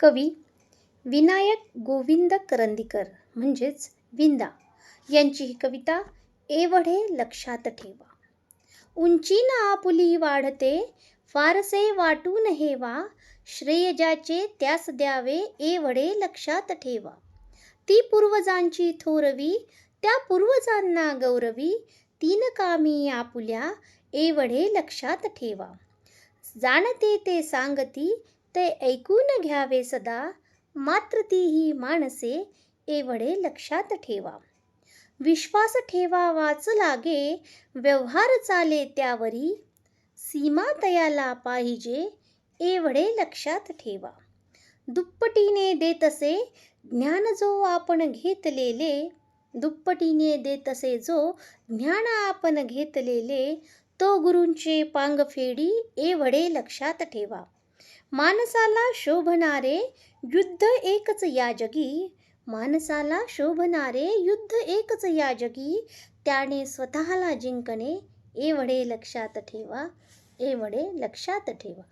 कवी विनायक गोविंद करंदीकर म्हणजेच विंदा यांची ही कविता एवढे लक्षात ठेवा. उंचीनं आपुली वाढते फारसे वाटून हेवा श्रेयजाचे त्यास द्यावे एवढे लक्षात ठेवा. ती पूर्वजांची थोरवी त्या पूर्वजांना गौरवी तीन कामी आपुल्या एवढे लक्षात ठेवा. जाणते ते सांगती ते ऐकून घ्यावे सदा. मात्र तीही माणसे एवढे लक्षात ठेवा. विश्वास ठेवा वाच लागे. व्यवहार चाले त्यावरी. सीमा तयाला पाहिजे एवढे लक्षात ठेवा. दुप्पटीने देतसे ज्ञान जो आपण घेतलेले. दुप्पटीने देतसे जो ज्ञान आपण घेतलेले तो गुरूंचे पांगफेडी एवढे लक्षात ठेवा. माणसाला शोभणारे युद्ध एकच या जगी. माणसाला शोभणारे युद्ध एकच या जगी. त्याने स्वतःला जिंकणे एवढे लक्षात ठेवा एवढे लक्षात ठेवा.